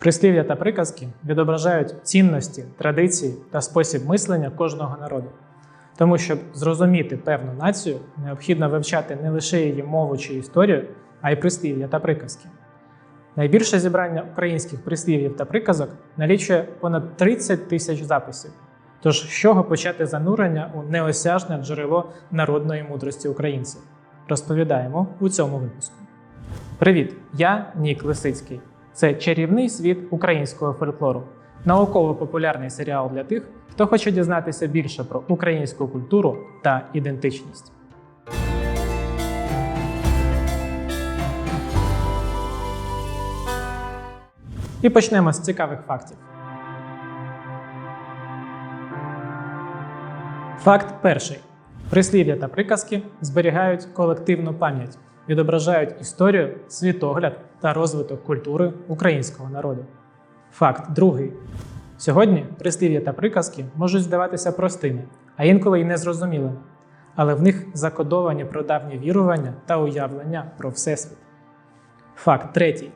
Прислів'я та приказки відображають цінності, традиції та спосіб мислення кожного народу. Тому, щоб зрозуміти певну націю, необхідно вивчати не лише її мову чи історію, а й прислів'я та приказки. Найбільше зібрання українських прислів'їв та приказок налічує понад 30 тисяч записів. Тож, з чого почати занурення у неосяжне джерело народної мудрості українців? Розповідаємо у цьому випуску. Привіт! Я Нік Лисицький. Це чарівний світ українського фольклору, науково-популярний серіал для тих, хто хоче дізнатися більше про українську культуру та ідентичність. І почнемо з цікавих фактів. Факт перший: прислів'я та приказки зберігають колективну пам'ять, відображають історію, світогляд та розвиток культури українського народу. Факт другий: сьогодні прислів'я та приказки можуть здаватися простими, а інколи й незрозумілими, але в них закодовані прадавні вірування та уявлення про всесвіт. Факт третій.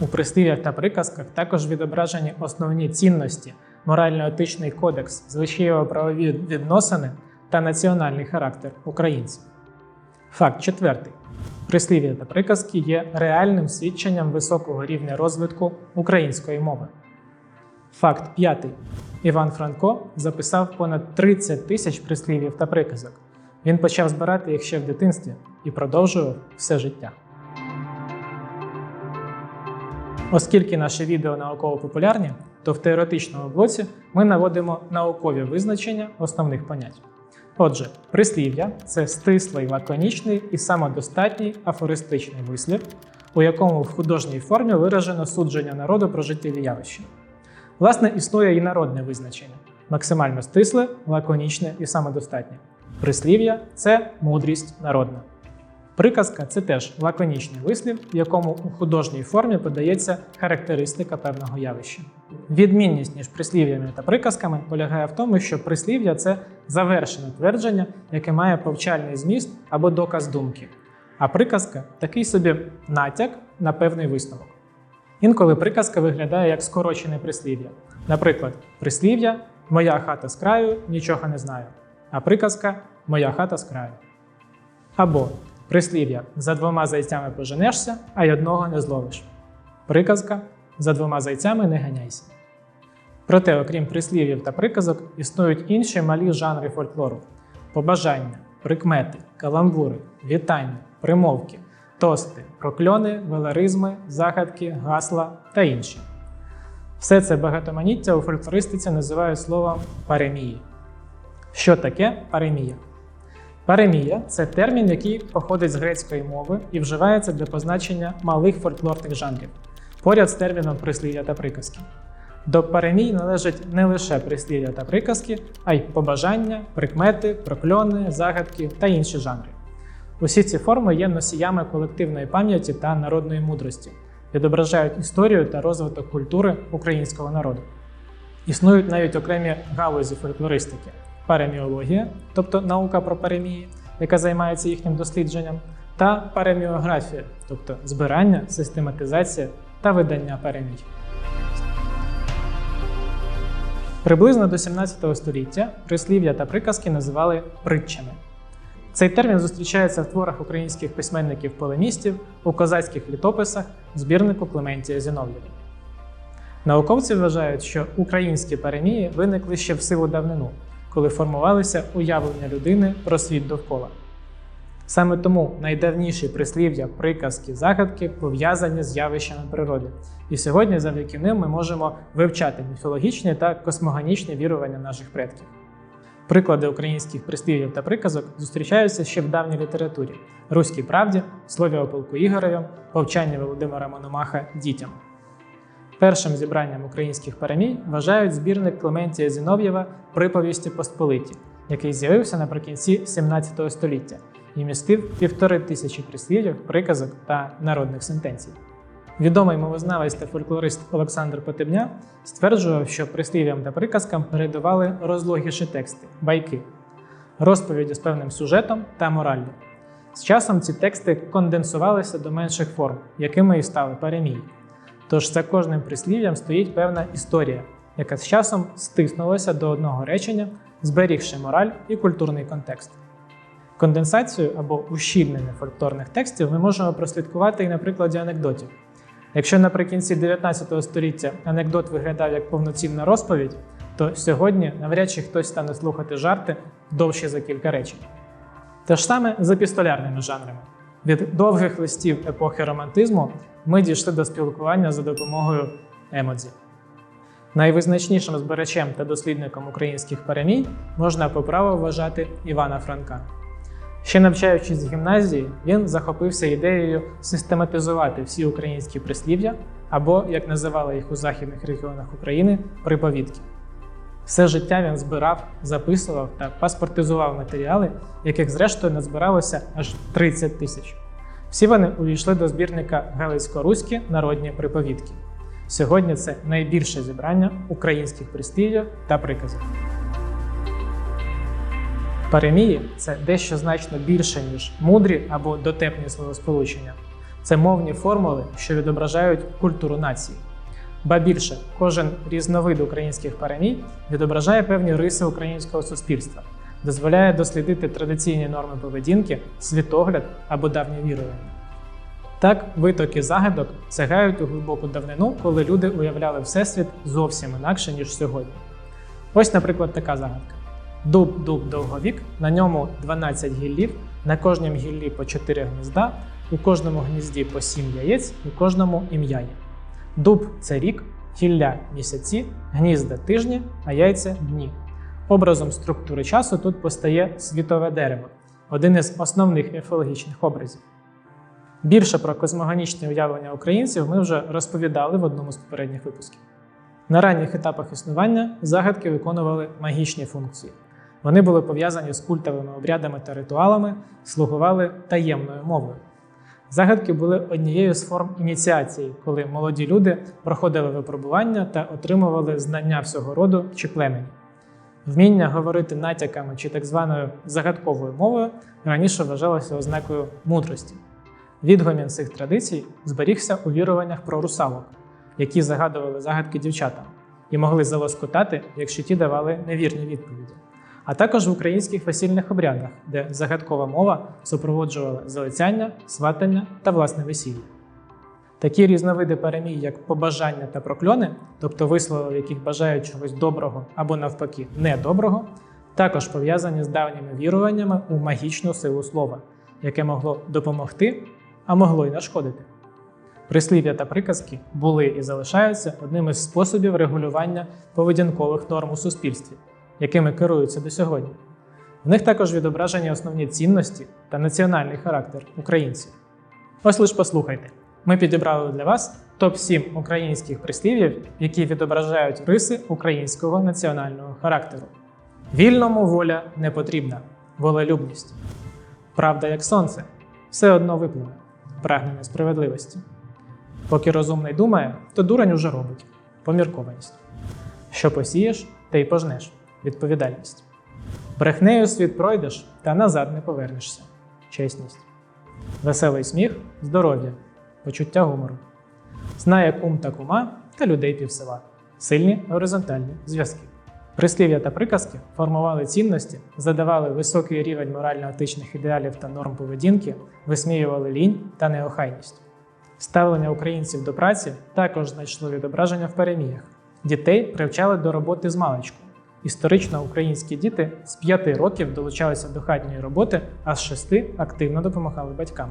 У прислів'ях та приказках також відображені основні цінності, морально-етичний кодекс, звичаєво-правові відносини та національний характер українців. Факт четвертий. Прислів'я та приказки є реальним свідченням високого рівня розвитку української мови. Факт п'ятий. Іван Франко записав понад 30 тисяч прислів'їв та приказок. Він почав збирати їх ще в дитинстві і продовжував все життя. Оскільки наше відео науково-популярні, то в теоретичному блоці ми наводимо наукові визначення основних понять. Отже, прислів'я це стислий, лаконічний і самодостатній афористичний вислів, у якому в художній формі виражено судження народу про життєві явища. Власне, існує і народне визначення максимально стисле, лаконічне і самодостатнє. Прислів'я це мудрість народна. Приказка це теж лаконічний вислів, в якому у художній формі подається характеристика певного явища. Відмінність між прислів'ями та приказками полягає в тому, що прислів'я це завершене твердження, яке має повчальний зміст або доказ думки, а приказка такий собі натяк на певний висновок. Інколи приказка виглядає як скорочене прислів'я. Наприклад, прислів'я Моя хата з краю нічого не знаю, а приказка Моя хата з краю. Або Прислів'я за двома зайцями поженешся, а й одного не зловиш. Приказка за двома зайцями не ганяйся. Проте, окрім прислів'їв та приказок, існують інші малі жанри фольклору: побажання, прикмети, каламбури, вітання, примовки, тости, прокльони, веларизми, загадки, гасла та інші. Все це багатоманіття у фольклористиці називають словом паремії. Що таке паремія? Паремія це термін, який походить з грецької мови і вживається для позначення малих фольклорних жанрів, поряд з терміном прислів'я та приказки. До паремій належать не лише прислів'я та приказки, а й побажання, прикмети, прокльони, загадки та інші жанри. Усі ці форми є носіями колективної пам'яті та народної мудрості, відображають історію та розвиток культури українського народу. Існують навіть окремі галузі фольклористики пареміологія, тобто наука про паремії, яка займається їхнім дослідженням, та пареміографія, тобто збирання, систематизація та видання паремій. Приблизно до 17 століття прислів'я та приказки називали притчами. Цей термін зустрічається в творах українських письменників-полемістів, у козацьких літописах, збірнику Клементія Зінов'єва. Науковці вважають, що українські паремії виникли ще в сиву давнину, коли формувалися уявлення людини про світ довкола. Саме тому найдавніші прислів'я, приказки, загадки пов'язані з явищами природи. І сьогодні завдяки ним ми можемо вивчати міфологічні та космогонічні вірування наших предків. Приклади українських прислів'їв та приказок зустрічаються ще в давній літературі: Руській правді, слові о полку Ігореві, повчання Володимира Мономаха дітям. Першим зібранням українських парамій вважають збірник Клементія Зінов'єва Приповісті Посполиті, який з'явився наприкінці 17 століття і містив півтори тисячі прислів'їв, приказок та народних сентенцій. Відомий мовознавець та фольклорист Олександр Потебня стверджував, що прислів'ям та приказкам передавали розлогіші тексти, байки, розповіді з певним сюжетом та мораллю. З часом ці тексти конденсувалися до менших форм, якими і стали паремії. Тож за кожним прислів'ям стоїть певна історія, яка з часом стиснулася до одного речення, зберігши мораль і культурний контекст. Конденсацію або ущільнення фольклорних текстів ми можемо прослідкувати і на прикладі анекдотів. Якщо наприкінці 19 століття анекдот виглядав як повноцінна розповідь, то сьогодні навряд чи хтось стане слухати жарти довші за кілька речень. Те ж саме з епістолярними жанрами. Від довгих листів епохи романтизму ми дійшли до спілкування за допомогою емодзі. Найвизначнішим збирачем та дослідником українських перемій можна по праву вважати Івана Франка. Ще навчаючись в гімназії, він захопився ідеєю систематизувати всі українські прислів'я або, як називали їх у західних регіонах України, приповідки. Все життя він збирав, записував та паспортизував матеріали, яких зрештою назбиралося аж 30 тисяч. Всі вони увійшли до збірника Галицько-Руські народні приповідки. Сьогодні це найбільше зібрання українських прислів'їв та приказів. Паремії це дещо значно більше, ніж мудрі або дотепні словосполучення. Це мовні формули, що відображають культуру нації. Ба більше, кожен різновид українських паремій відображає певні риси українського суспільства, дозволяє дослідити традиційні норми поведінки, світогляд або давнє вірування. Так, витоки загадок сягають у глибоку давнину, коли люди уявляли Всесвіт зовсім інакше, ніж сьогодні. Ось, наприклад, така загадка. Дуб, дуб, довговік, на ньому 12 гіллів, на кожнім гіллі по 4 гнізда, у кожному гнізді по 7 яєць, у кожному ім'я є. Дуб це рік, гілля місяці, гнізда тижні, а яйця дні. Образом структури часу тут постає світове дерево, один із основних міфологічних образів. Більше про космогонічне уявлення українців ми вже розповідали в одному з попередніх випусків. На ранніх етапах існування загадки виконували магічні функції. Вони були пов'язані з культовими обрядами та ритуалами, слугували таємною мовою. Загадки були однією з форм ініціації, коли молоді люди проходили випробування та отримували знання всього роду чи племені. Вміння говорити натяками чи так званою загадковою мовою раніше вважалося ознакою мудрості. Відгомін цих традицій зберігся у віруваннях про русалок, які загадували загадки дівчатам і могли залоскотати, якщо ті давали невірні відповіді а також в українських весільних обрядах, де загадкова мова супроводжувала залицяння, сватання та власне весілля. Такі різновиди перемій, як побажання та прокльони, тобто вислови, яких бажають чогось доброго або навпаки недоброго, також пов'язані з давніми віруваннями у магічну силу слова, яке могло допомогти, а могло й нашкодити. Прислів'я та приказки були і залишаються одним із способів регулювання поведінкових норм у суспільстві якими керуються до сьогодні. В них також відображені основні цінності та національний характер українців. Ось лише послухайте: ми підібрали для вас топ-7 українських прислів'їв, які відображають риси українського національного характеру. Вільному воля не потрібна, волелюбність. Правда, як сонце, все одно випливе, прагнення справедливості. Поки розумний думає, то дурень уже робить поміркованість. Що посієш, те й пожнеш відповідальність. Брехнею світ пройдеш, та назад не повернешся. Чесність. Веселий сміх, здоров'я, почуття гумору. Знає кум та кума та людей півсела. Сильні горизонтальні зв'язки. Прислів'я та приказки формували цінності, задавали високий рівень морально-етичних ідеалів та норм поведінки, висміювали лінь та неохайність. Ставлення українців до праці також знайшло відображення в переміях. Дітей привчали до роботи з маличку. Історично українські діти з 5 років долучалися до хатньої роботи, а з 6 активно допомагали батькам.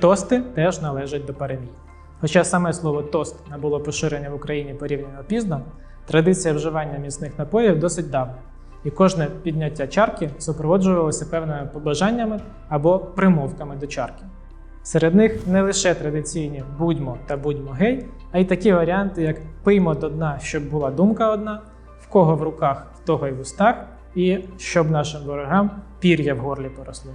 Тости теж належать до перемій. Хоча саме слово тост набуло поширення в Україні порівняно пізно, традиція вживання міцних напоїв досить давня, і кожне підняття чарки супроводжувалося певними побажаннями або примовками до чарки. Серед них не лише традиційні будьмо та будьмо гей, а й такі варіанти, як пиймо до дна, щоб була думка одна, кого в руках в того й в устах, і щоб нашим ворогам пір'я в горлі поросло.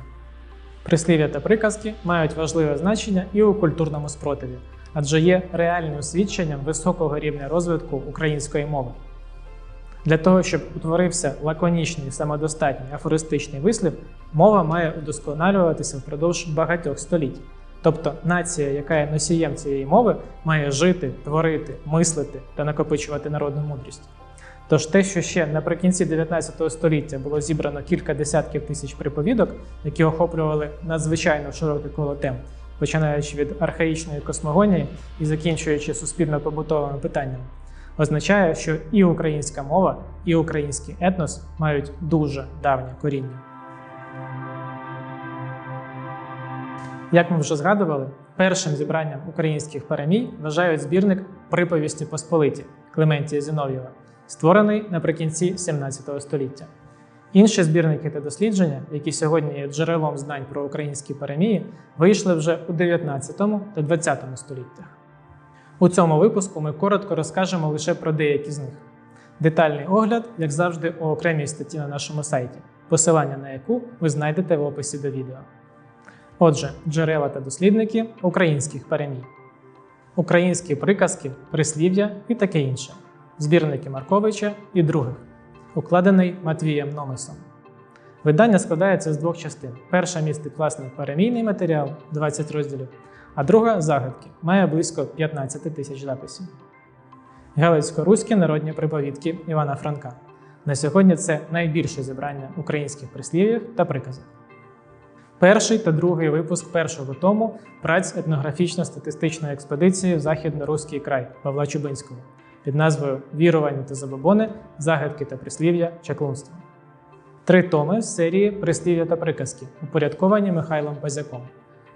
Прислів'я та приказки мають важливе значення і у культурному спротиві, адже є реальним свідченням високого рівня розвитку української мови. Для того, щоб утворився лаконічний самодостатній афористичний вислів, мова має удосконалюватися впродовж багатьох століть. Тобто нація, яка є носієм цієї мови, має жити, творити, мислити та накопичувати народну мудрість. Тож те, що ще наприкінці 19 століття було зібрано кілька десятків тисяч приповідок, які охоплювали надзвичайно широке коло тем, починаючи від архаїчної космогонії і закінчуючи суспільно-побутовими питаннями, означає, що і українська мова, і український етнос мають дуже давнє коріння. Як ми вже згадували, першим зібранням українських перемій вважають збірник приповісті Посполиті Клементія Зінов'єва, створений наприкінці 17 століття. Інші збірники та дослідження, які сьогодні є джерелом знань про українські перемії, вийшли вже у 19 та 20 століттях. У цьому випуску ми коротко розкажемо лише про деякі з них. Детальний огляд, як завжди, у окремій статті на нашому сайті, посилання на яку ви знайдете в описі до відео. Отже, джерела та дослідники українських перемій, українські приказки, прислів'я і таке інше, збірники Марковича і других, укладений Матвієм Номесом. Видання складається з двох частин. Перша містить власне перемійний матеріал 20 розділів, а друга загадки має близько 15 тисяч записів. Галицько-руські народні приповідки Івана Франка. На сьогодні це найбільше зібрання українських прислів'їв та приказок. Перший та другий випуск першого тому праць етнографічно-статистичної експедиції в Західно-Руський край Павла Чубинського під назвою Вірування та забобони, загадки та прислів'я, чаклунство. Три томи з серії Прислів'я та приказки, упорядковані Михайлом Базяком.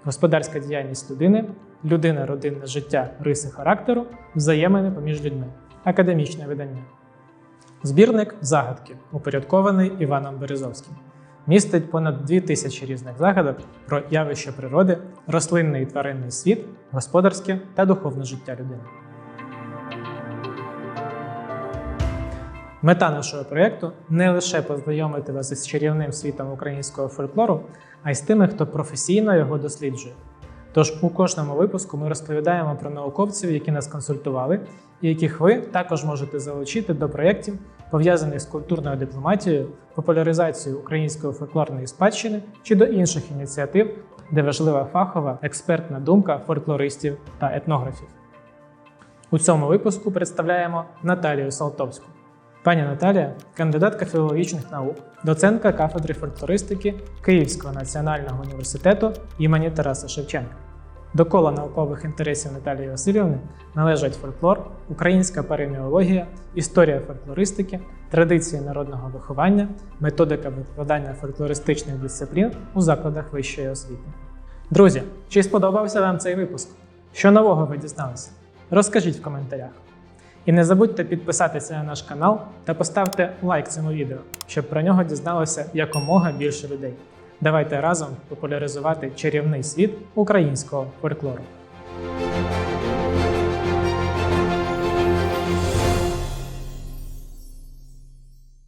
Господарська діяльність людини, людина, родинне життя, риси характеру, взаємини поміж людьми. Академічне видання. Збірник загадки, упорядкований Іваном Березовським. Містить понад дві тисячі різних загадок про явища природи, рослинний і тваринний світ, господарське та духовне життя людини. Мета нашого проєкту не лише познайомити вас із чарівним світом українського фольклору, а й з тими, хто професійно його досліджує. Тож у кожному випуску ми розповідаємо про науковців, які нас консультували, і яких ви також можете залучити до проєктів, пов'язаних з культурною дипломатією, популяризацією української фольклорної спадщини чи до інших ініціатив, де важлива фахова експертна думка фольклористів та етнографів. У цьому випуску представляємо Наталію Салтовську. Пані Наталія кандидатка філологічних наук, доцентка кафедри фольклористики Київського національного університету імені Тараса Шевченка. До кола наукових інтересів Наталії Васильівни належать фольклор, українська пареміологія, історія фольклористики, традиції народного виховання, методика викладання фольклористичних дисциплін у закладах вищої освіти. Друзі, чи сподобався вам цей випуск? Що нового ви дізналися? Розкажіть в коментарях. І не забудьте підписатися на наш канал та поставте лайк цьому відео, щоб про нього дізналося якомога більше людей. Давайте разом популяризувати чарівний світ українського фольклору.